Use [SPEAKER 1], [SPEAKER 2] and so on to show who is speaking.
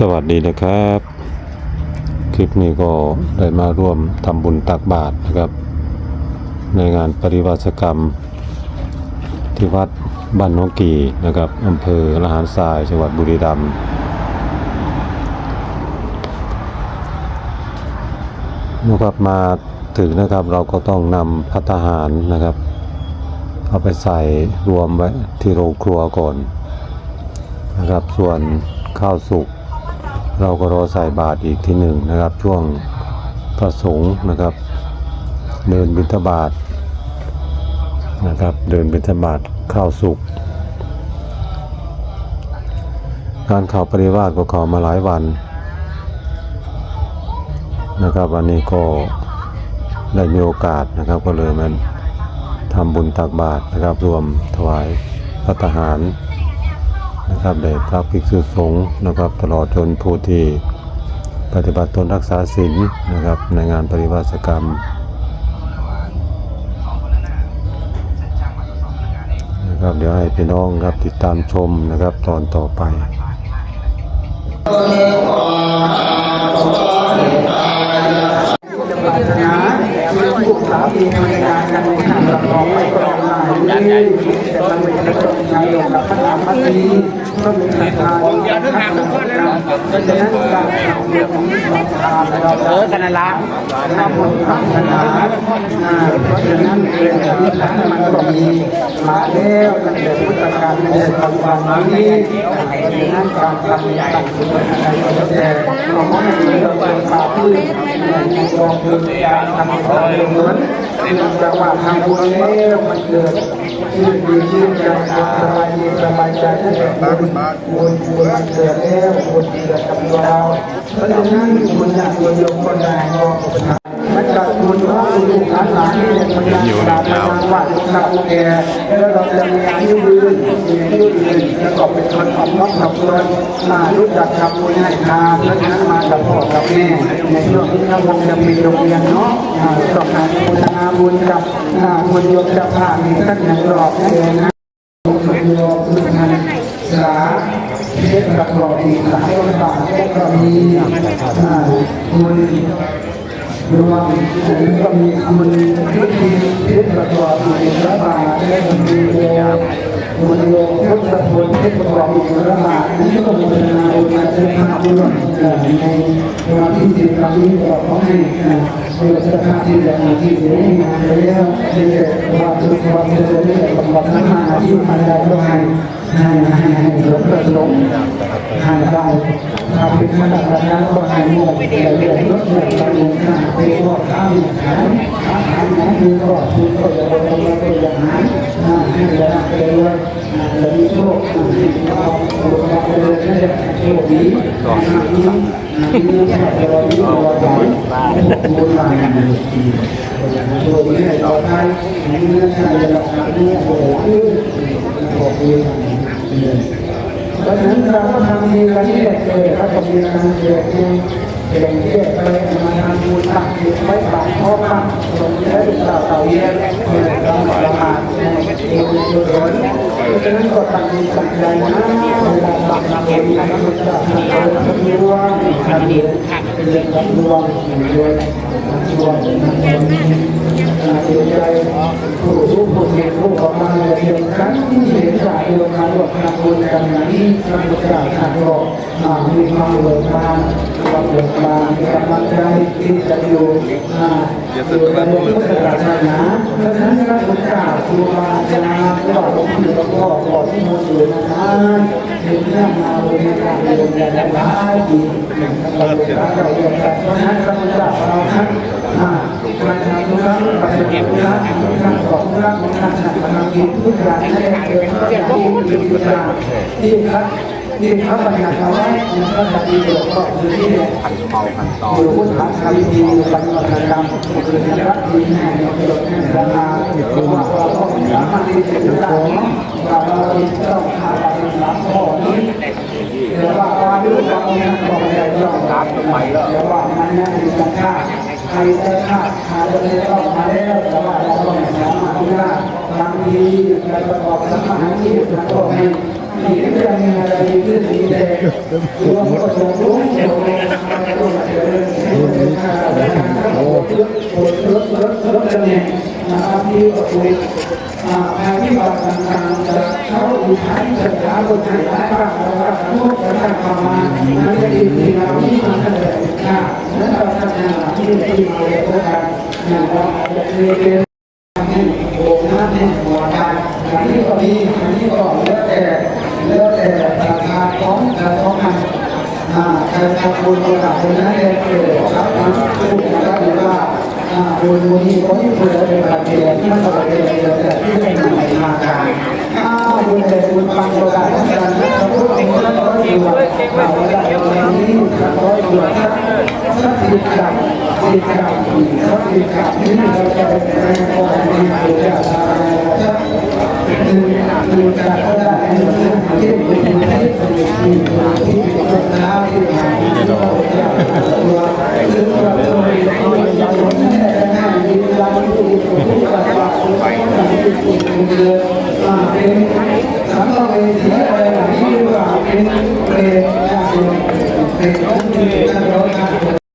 [SPEAKER 1] สวัสดีนะครับ คลิปนี้ก็ได้มาร่วมทำบุญตักบาตรนะครับ ในงานปริวาสกรรม ที่วัดบ้านนงกีนะครับอำเภอละหารทรายจังหวัดบุรีรัมย์นะครับมาถึงนะครับเราก็ต้องนำพัตตาหารนะครับ เอาไปใส่รวมไว้ที่โรงครัวก่อนนะครับส่วนข้าวสุก เราก็รอใส่บาตรอีกที่หนึ่งนะครับ ช่วงพระสงฆ์นะครับ เดินบิณฑบาตนะครับ เดินบิณฑบาตข้าวสุกการเข่าปริวาสก็เข่ามาหลายวันนะครับวันนี้ก็ได้มีโอกาสนะครับ ก็เลยมันทำบุญตักบาตรนะครับ รวมถวายพระทหาร นะครับได้พระภิกษุสงฆ์นะครับ ตลอดจนผู้ที่ปฏิบัติตนรักษาศีลนะครับ ในงานปริวาสกรรมนะครับเดี๋ยวให้พี่น้องครับติดตามชมนะครับตอนต่อไป
[SPEAKER 2] สามีภรรยากันในทางระกอบรองไม่ได้ต้องใช้ลงกับพระนามพระตรีก็มีศรัทธาเดี๋ยวทาง เลยเพราะฉะนั้นการทำเรื่อองศรัทธาเราเออกันละทำบุญทำศรัทธาเพราะฉะนั้นเรื่องนี้มันก็มีมาแล้วตั้งแต่พุทธกาลในปัจจุบันนี้เพราะฉะนั้นการทำต่างๆอะไรก็แล้วแต่เราไม่ได้เราเป็นปาพื้นในกองทุนการทำการเหมือนจังหวะทำบุญแล้วมันเกิดชื่นดีชื่นใจสบายดีสบายใจนั่แหละบุญบุญบุญมันเกิดแล้วบุญเกิดกับตัวเราเพราะฉะนั้นบุญอย่างบุญยมคนใดก็เนา ญว่าบุญหลานหลานนี่มันยังตามมาว่าลูกสาวแกแล้วเราจะมีอายุยืนมีอายุยืนแล้วก็เป็นคนทำวัดทำบุญมารู้จักทำบุญให้ทานเพราะนั้นมากับพ่อกับแม่ในช่วงที่เราคงจะมีโรงเรียนเนาะต้องการโฆษณาบุญกับบุญยมจะผ่านท่านอย่างรอบเองนะบุญโยมบุญทันสาเพรประกอบอีกหลายร้อยบาทก็มีบุญรวมแล้วก็มีบุญพิธีเพชรประกอบอีกร้อยบาบุญ โยมพุทธบุญเพชรประกอบอีกร้อยบาทนี่ก็มีนาบุญมาเชิญพระบุญในวันที่สิบครั้งนี้ก็ขอให้เพื่อจะพาที่จะมาที่จะได้งานแล้วที่จะว่าทุกวันจะได้สมบัติมาที่มาได้ก็ให้ให้ให้ให้สมประสงค์ ให้ได้ถ้าเป็นขนาดนั้นก็ให้หมดแต่เรื่องลดเรื่องการลงทุนเป็นพวกข้าวอาหารอาหารนั้นคือก็คือก็จะเป็นตัวเป็นอาหารให้ระดับไปเลยจะมีโชคที่เราสุขภาเลยนั่นแหละโชคดีนี้นี้เราเราอยู่เราได้บุญมาโชคดีให้เราได้เนื้อชาเราทำเนื้อโอ้โหขอบคุณ เพราะฉะนั้นเราก็ทำดีกันนี่แหละเลยถ้าทำดีกันเกิดขึ้นเก่งเที่ยไปมาทำบุญตักจิตไว้ปากพ่อบ้าตรงนี้ได้เต่าเต่าเยี่ยมเพื่อเราประมาทในเองจุดร้อนเพราะฉะนั้นก็ตั้งดีตั้งใจนะ เวลาตักทำบุญทำบุญจะทำบุญทำบุญว่าทำบุญเป็นเรื่องทำบุญด้วยทำบุญทำบุญเสียใจผู้รู้ผู้เห็นผู้ออกมาเดียวกันที่เห็นจากเดียวกันว่าทำบุญกันอย่างนี้ทำบุญจากทางโลกมีความเบิกบานความเบิกบานมีกำลังใจที่จะอยู่อยู่ในวงพุทธศาสนา รูบาอาจารย์ก็หลวงปู่หลวงพ่อขอที่มูลอยู่นะครับถึงเรื่องมาบริการเรียนอย่างหลายปีเราเรียนเราเรียนกันเราะฉะนั้นพระพุทธเราเราท่านการทำธุระปฏิบัติธุระการขอธุระกานกำงานทุกอย่างให้เป็นเรื่องที่ดีที่ครับ ที่พระบัญญัติเอาไว้ในพระธรรมดีหลวงพ่อคือที่เนี่ยอยู่พุทธธรรมดีปฏิบัติกรรมคือในรัฐดีแห่งในหลวงแห่งราคาว่าเราต้องสามารถที่จะได้เราเราต้องหาปฏิบัติข้อนี้แต่ว่าความรู้ความนั้นก็ไม่ได้ต้องรับไปแล้วแต่ว่ามันนั่นคือการฆ่าใครจะฆ่าหาจะได้ต้องมาแล้วแต่ว่าเราต้องสามารถที่จะบางทีการประกอบสมาธิทั้งหมดให้ มีเรื่องอะไรขึ้นมีแต่รวมก็ส่งลุงเดี๋ยวโอ้รถรถรถจะเนี่ยนะครับที่คุยภายที่บัตรต่างๆจะเข้าอยู่ท้ายสถานบนทางบ้านนะครับพวกประชาชนมามันจะดีที่เราที่มาแถลงข่าวและประชานที่ที่มาเรียนรู้กันนะครับเรียน ให้โอ้หน้าให้หัวใจอันนี้ก็มีอันนี้ก็เลือกแต่เลือกแต่ราคาของแต่ของมันอ่าใครทำ บุญระดับคนนั้นเองเกิดครับมันพูดนะครับว่าอ่าบุญบุญนี้คนที่เกิดเป็นแบบเดียวที่มันก็เป็นเดียวแต่ที่เป็นในทางการอ้าวบุญแต่บุญบางประการทั้งนั้นพระพุทธองค์ท่านร้อยอยู่าเราระดับนี้ท่านร้อยอยู่ท่านท่านสิบกับสิบกับสิบกับนี่เราจะเป็นแรง เป็นเปรตเป็นเป็นผู้ที่ได้รับการ